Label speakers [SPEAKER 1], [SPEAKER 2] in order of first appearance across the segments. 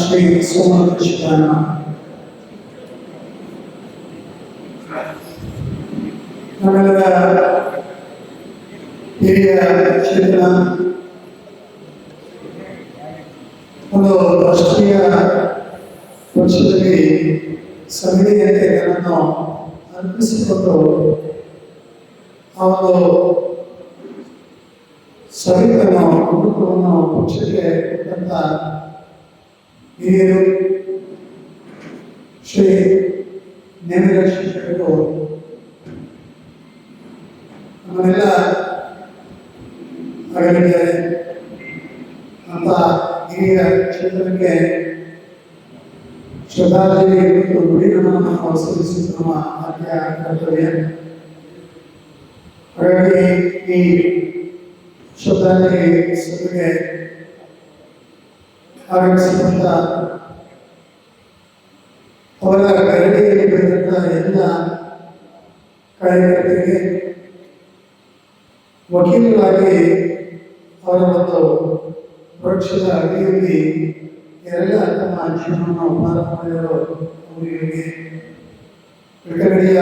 [SPEAKER 1] ಶ್ರೀ ಸೋಮಕೃಷ್ಣ ನಮ್ಮೆಲ್ಲರ ಹಿರಿಯ ಕ್ಷೇತ್ರ ಒಂದು ರಾಷ್ಟ್ರೀಯ ಪಕ್ಷದಲ್ಲಿ ಸಮಿತಿಯಂತೆ ನನ್ನನ್ನು ಅರ್ಪಿಸಿಕೊಂಡು ಆ ಒಂದು ಸಭೆಯನ್ನು ಕುಟುಂಬವನ್ನು ಪಕ್ಷಕ್ಕೆ ಕೊಟ್ಟಂತ ಹಿರಿಯರು, ಶ್ರೀ ನೇಮಿರ ಶಿಕ್ಷಕರು ನಮ್ಮನ್ನೆಲ್ಲ ಅಗಲಿದ್ದಾರೆ ಅಂತ ಹಿರಿಯ ಕ್ಷೇತ್ರಕ್ಕೆ ಶ್ರದ್ಧಾಂಜಲಿ ಮತ್ತು ನುಡಿಗಳನ್ನು ನಾವು ಸಲ್ಲಿಸುವುದು ನಮ್ಮ ಆದ್ಯ ಕರ್ತವ್ಯ. ಹಾಗಾಗಿ ಈ ಶ್ರದ್ಧಾಂಜಲಿ ಸಭೆಗೆ ಆಗಮಿಸಿದಂತ ಅವರ ಗರಡಿಯಲ್ಲಿ ಬೆಳೆದಂತ ಎಲ್ಲ ಕಾರ್ಯಕರ್ತರಿಗೆ ವಕೀಲರಾಗಿ ಅವರ ಒಂದು ಪಕ್ಷದ ಅಡಿಯಲ್ಲಿ ಎಲ್ಲ ತಮ್ಮ ಜೀವನವನ್ನು ಪ್ರಾರಂಭ ಮಾಡಿರೋ ಅವರಿಗೆ ಬೆಳಗಡೆಯ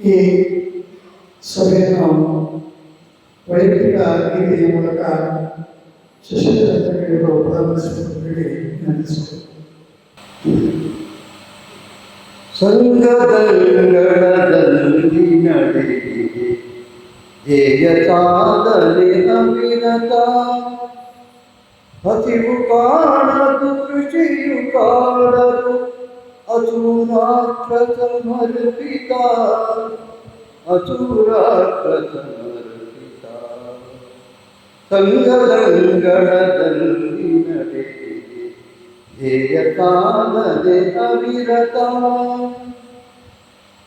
[SPEAKER 1] ಈ ಸಭೆಯನ್ನು ವೈಯಕ್ತಿಕ ರೀತಿಯ ಮೂಲಕ ಶಶಿಧರ ಪ್ರಾರಂಭಿಸಬೇಕು ಹೇಳಿ ವಿನಂತಿಸುತ್ತೇನೆ
[SPEAKER 2] ಸಂಗದಂಗಳದಲ್ಲಿ ನಡೆದಿದೆ ಧ್ಯೇಯ ಸಾಧನೆ ಅವಿರತ ಹಸಿವು ಕಾಣದು ಕೃಷಿಯು ಕಾಣದು ಅಸುರಾತ್ರ ಸಮರ್ಪಿತ ಅಸುರಾತ್ರ ಸಮರ್ಪಿತ ಸಂಗದಂಗಳದಲ್ಲಿ ನಡೆದಿದೆ ಧ್ಯೇಯ ಸಾಧನೆ ಅವಿರತ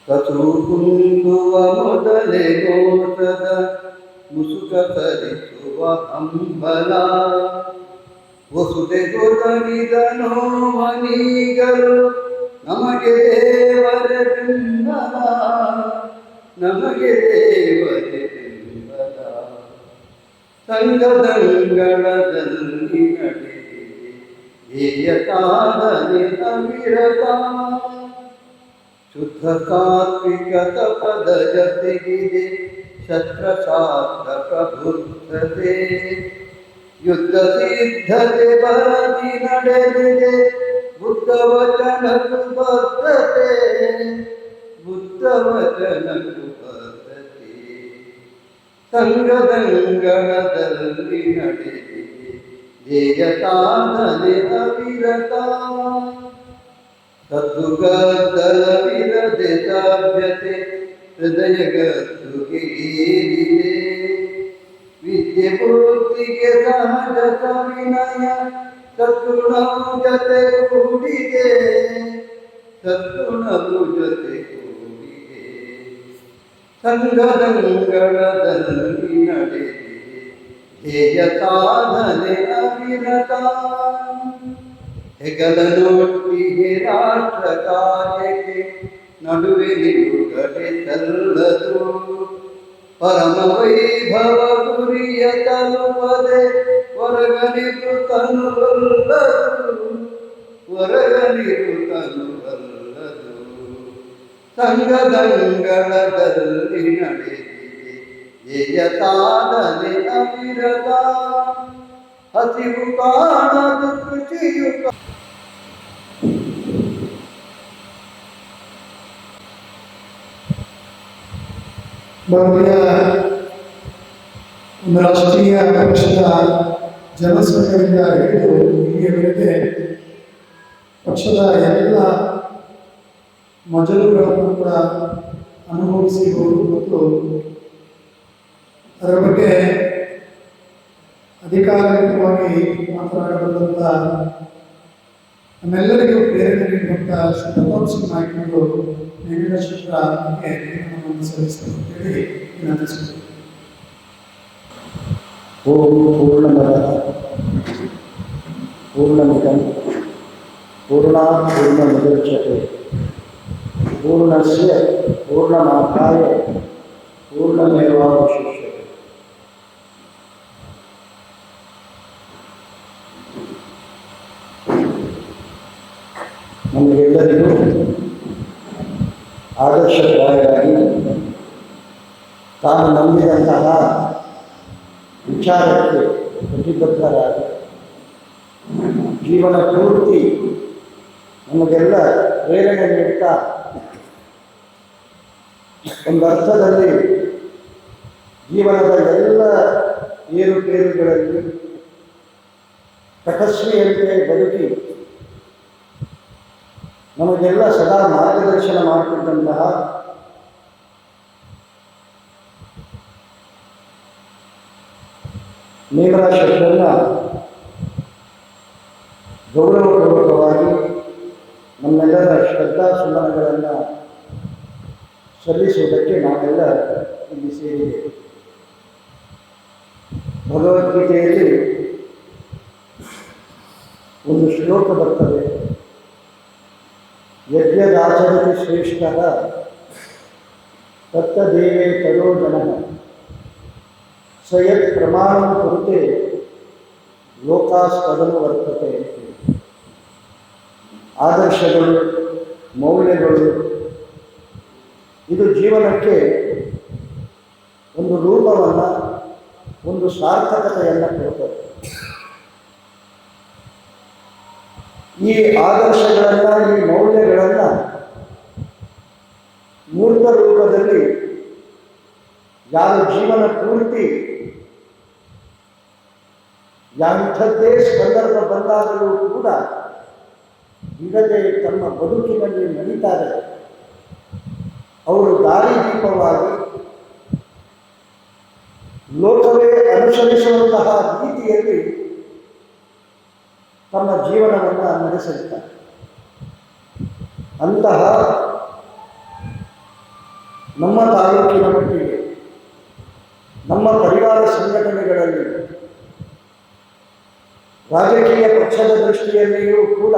[SPEAKER 2] ಕಸು ಕುಂದುವ ಮೊದಲೇ ನೋಟದ ಮುಸುಕ ಸರಿಸುವ ಹಂಬಲ ವಸುದೆ ಗೊದಗಿದನೋ ಮನಿಗಳು ನಮಗೆ ದೇವರ ಬೆಂಬಲ ನಮಗೆ ದೇವರ ಬೆಂಬಲ ಸಂಗದಂಗಳದಲ್ಲಿ ನಡೆದಿದೆ ಧ್ಯೇಯ ಸಾಧನೆ ಅವಿರತ ಶುದ್ಧ ಸಾತ್ವಿಕ ತಪದ ಜತೆಗಿದೆ ಶಸ್ತ್ರಶಾಸ್ತ್ರ ಪ್ರಬುದ್ಧತೆ ಯುದ್ಧ ಸಿದ್ಧತೆ ಬರದಿ ನಡೆದಿದೆ बुद्धवचन वर्तते बुद्धवचन वर्तते संगदंगणदल्ली नडे ध्येय साधने अविरता। सद्गदलविरदे साध्यते हृदयगस्तुके विद्यपूर्तिगे सहज सविनय ವಿದ್ಯೆ ಬುದ್ಧಿಗೆ ಸಹಜ ಸವಿನಯ ಸದ್ಗುಣವು ಜತೆ ಕೂಡಿದೆ ಸದ್ಗುಣವು ಜತೆ ಕೂಡಿದೆ ಸಂಗದಂಗಳದಲ್ಲಿ ನಡೆದಿದೆ ಧ್ಯೇಯ ಸಾಧನೆ ಅವಿರತ ಹೆಗಲನೊಟ್ಟಿಗೆ ರಾಷ್ಟ್ರ ಕಾರ್ಯಕ್ಕೆ ನಡುವೆ ನಿಲುಗಡೆ ಸಲ್ಲದು ಪರಮ ವೈಭವ ಗುರಿಯ ತಲುಪದೆ ಹೊರಗನಿರು ತನುವಲ್ಲದು ಹೊರಗನಿರು ತನುವಲ್ಲದು ಸಂಗದಂಗಳದಲ್ಲಿ ನಡೆದಿದೆ ಜಯ ಸಾಧನೆ ಅವಿರತ ಹಸಿವು ಕಾಣದು ಕೃಷಿಯು ಕಾ-
[SPEAKER 1] ಭಾರತೀಯ ಒಂದು ರಾಷ್ಟ್ರೀಯ ಪಕ್ಷದ ಜನಸಂಘದಿಂದ ಹಿಡಿದು ಇಲ್ಲಿಯವರೆಗೆ ಪಕ್ಷದ ಎಲ್ಲ ಮಜಲುಗಳನ್ನು ಕೂಡ ಅನುಭವಿಸಿರುವುದು ಮತ್ತು ಅದರ ಬಗ್ಗೆ ಅಧಿಕಾರಿಕವಾಗಿ ಮಾತನಾಡಬಲ್ಲಂತ ನಮ್ಮೆಲ್ಲರಿಗೂ ಪ್ರೇರಣೆ ನೀಡುವಂತ ಸಿಂಗ್ ನಾಯ್ಕರು ನಿನ್ನ ಶುಕ್ರ ನಮನವನ್ನು ಸಲ್ಲಿಸಲು ಹೇಳಿ ವಿನಂತಿಸುತ್ತೇನೆ
[SPEAKER 3] ಓಂ ಪೂರ್ಣಮದ ಪೂರ್ಣಮಿದಂ ಪೂರ್ಣಾತ್ ಪೂರ್ಣಮುದಚ್ಯತೆ ಪೂರ್ಣಸ್ಯ ಪೂರ್ಣಮಾದಾಯ ಪೂರ್ಣಮೇವಾವಶಿಷ್ಯತೆ ನಮಗೆಲ್ಲರಿಗೂ ಆದರ್ಶಪ್ರಾಯವಾಗಿ ತಾನು ನಂಬಿದಂತಹ ವಿಚಾರಕ್ಕೆ ಪ್ರತಿಬದ್ಧರಾಗಿ. ಜೀವನ ಪೂರ್ತಿ ನಮಗೆಲ್ಲ ಪ್ರೇರಣೆ ನೀಡ್ತಾ ಒಂದು ಅರ್ಥದಲ್ಲಿ ಜೀವನದ ಎಲ್ಲ ಏರುಪೇರುಗಳಲ್ಲಿ ತಪಸ್ವಿಯಂತೆ ಬದುಕಿ ನಮಗೆಲ್ಲ ಸದಾ ಮಾರ್ಗದರ್ಶನ ಮಾಡುತ್ತಿದ್ದಂತಹ ನೇಮರ ಶಬ್ದನ್ನ ಗೌರವಪೂರ್ವಕವಾಗಿ ನಮ್ಮೆಲ್ಲರ ಶ್ರದ್ಧಾ ಸುಮನಗಳನ್ನು ಸಲ್ಲಿಸುವುದಕ್ಕೆ ನಾವೆಲ್ಲ ಇಲ್ಲಿ ಸೇರಿದೆ ಭಗವದ್ಗೀತೆಯಲ್ಲಿ ಒಂದು ಶ್ಲೋಕ ಬರ್ತದೆ. ಯಜ್ಞದಾಚರತಿ ಶ್ರೇಷ್ಠ ತತ್ತದೇವೇ ತರೋ ಜನಃ ಸ್ವಯತ್ ಪ್ರಮಾಣ ಕೊರತೆ ಲೋಕಾಸ್ಪದನು ವರ್ತತೆ ಆದರ್ಶಗಳು, ಮೌಲ್ಯಗಳು, ಇದು ಜೀವನಕ್ಕೆ ಒಂದು ರೂಪವನ್ನು, ಒಂದು ಸಾರ್ಥಕತೆಯನ್ನು ಕೊಡ್ತದೆ. ಈ ಆದರ್ಶಗಳನ್ನು, ಈ ಮೌಲ್ಯಗಳನ್ನು ಮೂರ್ತ ರೂಪದಲ್ಲಿ ಯಾರು ಜೀವನ ಪೂರ್ತಿ ಯಾಂಥದ್ದೇ ಸಂದರ್ಭ ಬಂದಾಗಲೂ ಕೂಡ ಇಲ್ಲದೆ ತಮ್ಮ ಬದುಕಿನಲ್ಲಿ ನಡೀತಾರೆ. ಅವರು ದಾರಿದೀಪವಾಗಿ ಲೋಕವೇ ಅನುಸರಿಸುವಂತಹ ರೀತಿಯಲ್ಲಿ ತಮ್ಮ ಜೀವನವನ್ನು ನಡೆಸುತ್ತಾರೆ ಅಂತಹ ನಮ್ಮ ತಾಲೂಕಿನ ಮಟ್ಟಿಗೆ ನಮ್ಮ ಪರಿವಾರ ಸಂಘಟನೆಗಳಲ್ಲಿ ರಾಜಕೀಯ ಪಕ್ಷದ ದೃಷ್ಟಿಯಲ್ಲಿಯೂ ಕೂಡ,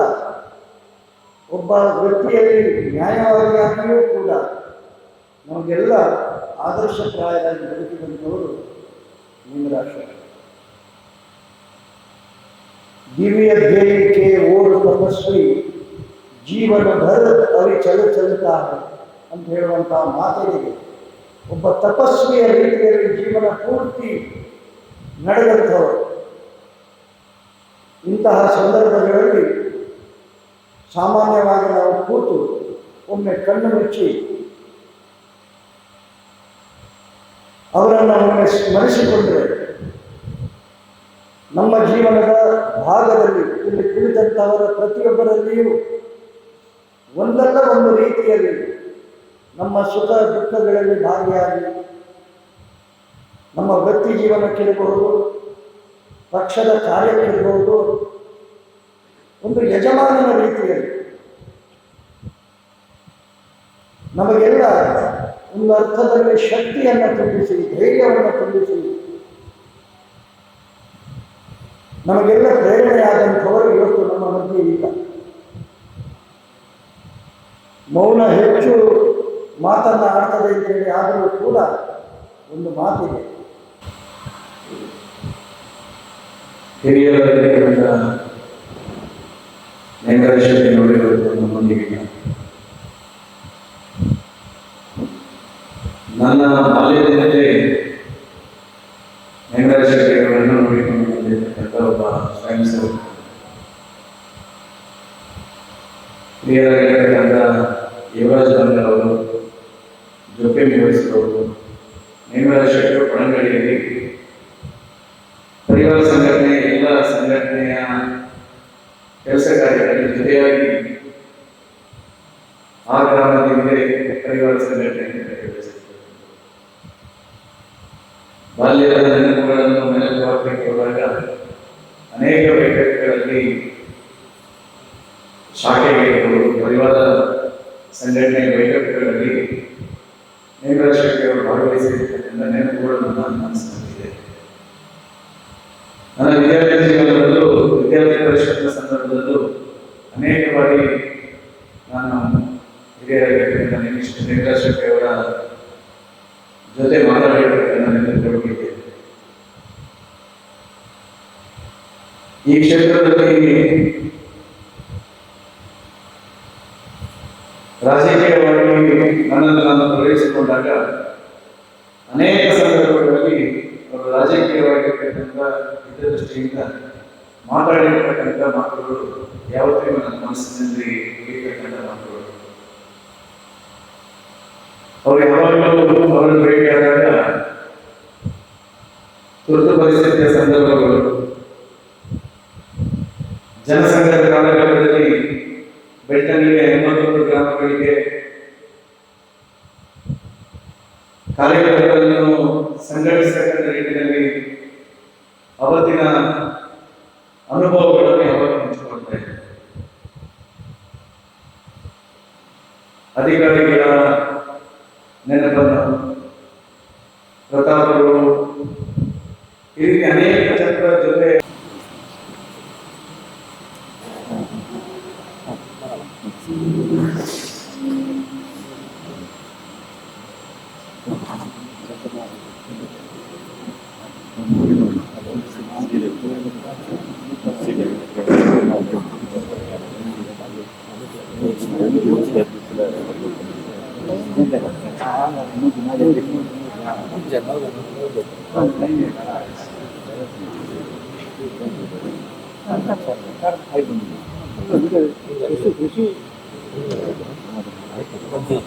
[SPEAKER 3] ಒಬ್ಬ ವ್ಯಕ್ತಿಯಲ್ಲಿ ನ್ಯಾಯವಾದಿಯಾಗಿಯೂ ಕೂಡ ನಮಗೆಲ್ಲ ಆದರ್ಶಪ್ರಾಯರಾಗಿ ಬದುಕಿದಂಥವರು ನಿಮರಾಶ ದಿವ್ಯ ಧ್ಯೇಯಕ್ಕೆ ಓಡು ತಪಸ್ವಿ ಜೀವನ ಭರ ಅವಿ ಚಲ ಚಲುತ್ತಾರೆ ಅಂತ ಹೇಳುವಂತಹ ಮಾತಿದೆ ಒಬ್ಬ ತಪಸ್ವಿಯ ರೀತಿಯಲ್ಲಿ ಜೀವನ ಪೂರ್ತಿ ನಡೆದಂಥವರು. ಇಂತಹ ಸಂದರ್ಭಗಳಲ್ಲಿ ಸಾಮಾನ್ಯವಾಗಿ ನಾವು ಕೂತು ಒಮ್ಮೆ ಕಣ್ಣು ಮುಚ್ಚಿ ಅವರನ್ನು ಒಮ್ಮೆ ಸ್ಮರಿಸಿಕೊಂಡ್ರೆ ನಮ್ಮ ಜೀವನದ ಭಾಗದಲ್ಲಿ ಇಲ್ಲಿ ಕುಳಿತಂತಹವರ ಪ್ರತಿಯೊಬ್ಬರಲ್ಲಿಯೂ ಒಂದಲ್ಲ ಒಂದು ರೀತಿಯಲ್ಲಿ ನಮ್ಮ ಸುಖ ದುಃಖಗಳಲ್ಲಿ ಭಾಗಿಯಾಗಿ ನಮ್ಮ ವೃತ್ತಿ ಜೀವನಕ್ಕಿರಬಹುದು ಪಕ್ಷದ ಕಾರ್ಯಕ್ಕಿರಬಹುದು ಒಂದು ಯಜಮಾನನ ರೀತಿಯಲ್ಲಿ ನಮಗೆಲ್ಲ ಒಂದು ಅರ್ಥದಲ್ಲಿ ಶಕ್ತಿಯನ್ನು ತುಂಬಿಸಿ, ಧೈರ್ಯವನ್ನು ತುಂಬಿಸಿ, ನಮಗೆಲ್ಲ ಪ್ರೇರಣೆಯಾದಂಥವರು ಇವತ್ತು ನಮ್ಮ ಮಧ್ಯೆ ಇಲ್ಲ ಮೌನ ಹೆಚ್ಚು ಮಾತನ್ನ ಆಡ್ತದೆ ಅಂತೇಳಿ ಆದರೂ ಕೂಡ ಒಂದು ಮಾತಿದೆ.
[SPEAKER 4] ಲಿಂಗರಾಜ್ ನೋಡಿರೋದು ನಮ್ಮೊಂದಿಗೆ ನನ್ನ ಬಾಲ್ಯದಿಂದಲೇ ಹೆಂಗರ ಶೆಟ್ಟಿಯವರನ್ನು ನೋಡಿಕೊಂಡು ಬಂದಿರತಕ್ಕಂಥ ಒಬ್ಬ ಸ್ವಯಂ ಸೇವಕ ಹಿರಿಯರಾಗಿರ್ತಕ್ಕಂಥ ಯುವರಾಜ್ ಬಂದರ್ ಜೊತೆ ನಿರ್ವಹಿಸಿದವರು ಲಿಂಗರಾಜ ಶೆಟ್ಟಿಯವರು ಪಣಂಗಡಿಯಲ್ಲಿ ಪರಿವಾರ ಸಂಘಟನೆ ಎಲ್ಲ ಸಂಘಟನೆಯ ಕೆಲಸ ಕಾರ್ಯಗಳಲ್ಲಿ ಜೊತೆಯಾಗಿ ಆ ಗ್ರಾಮದಿಂದಲೇ ಪರಿವಾರ ಸಂಘಟನೆ. ಬಾಲ್ಯದ ನೆನಪುಗಳನ್ನು ನೆನಪು ಹಾಕಲಿಕ್ಕೆ ಹೋದಾಗ ಅನೇಕ ವ್ಯಕ್ತಿಗಳಲ್ಲಿ ಶಾಖೆಗಳು ಪರಿವಾರ ಸಂಘಟನೆ ವೈಠಕಗಳಲ್ಲಿ ನೇಮರಾಜ್ ಶೆಟ್ಟಿ ಅವರು ಭಾಗವಹಿಸಿರ್ತಕ್ಕಂಥ ನೆನಪುಗಳು ನನ್ನ ಮನಸ್ಸಿನಲ್ಲಿದೆ ನನ್ನ ವಿದ್ಯಾರ್ಥಿ ಜೀವನದಲ್ಲೂ ವಿದ್ಯಾರ್ಥಿ ಪರಿಷತ್ನ ಸಂದರ್ಭದಲ್ಲೂ ಅನೇಕ ಬಾರಿ ನಾನು ಹಿರಿಯರಾಗಿರ್ತಕ್ಕಂಥ ನಿಮಿಷ ನೇಮರಾಜ್ ಶೆಟ್ಟಿ ಅವರ ಜೊತೆ ಮಾತಾಡಿ ಈ ಕ್ಷೇತ್ರದಲ್ಲಿ ರಾಜಕೀಯವಾಗಿ ನನ್ನನ್ನು ನಾನು ಪ್ರವೇಶಿಸಿಕೊಂಡಾಗ ಅನೇಕ ಸಂದರ್ಭಗಳಲ್ಲಿ ಅವರು ರಾಜಕೀಯವಾಗಿರ್ತಕ್ಕಂಥ ಹಿತದೃಷ್ಟಿಯಿಂದ ಮಾತಾಡಿರ್ತಕ್ಕಂಥ ಮಾತುಗಳು ಯಾವತ್ತೂ ನನ್ನ ಮನಸ್ಸಿನಲ್ಲಿ ಉಳಿತಕ್ಕಂಥ ಮಾತುಗಳು ಅವರು ಯಾವಾಗಲೂ ಅವರನ್ನು ಭೇಟಿಯಾದಾಗ ತುರ್ತು ಪರಿಸ್ಥಿತಿಯ ಸಂದರ್ಭಗಳು. ಜನಸಂಘದ ಕಾಲಘಟ್ಟದಲ್ಲಿ ಬೆಟ್ಟನಿಗೆ ಎಂಬತ್ತೊಂದು ಗ್ರಾಮಗಳಿಗೆ ಕಾರ್ಯಕರ್ತರನ್ನು ಸಂಘಟಿಸತಕ್ಕಂಥ ನಿಟ್ಟಿನಲ್ಲಿ ಅವತ್ತಿನ ಅನುಭವಗಳನ್ನು ಯಾವಾಗ ಹಂಚಿಕೊಳ್ತಾ ಇದ್ದಾರೆ. ಅಧಿಕಾರಿಗಳ ఉంది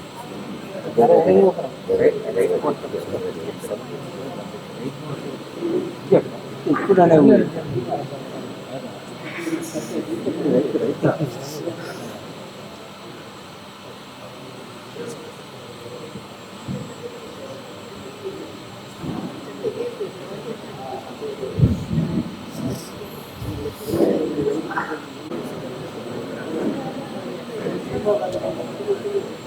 [SPEAKER 4] ఇప్పుడు అనే ఉంది Thank you.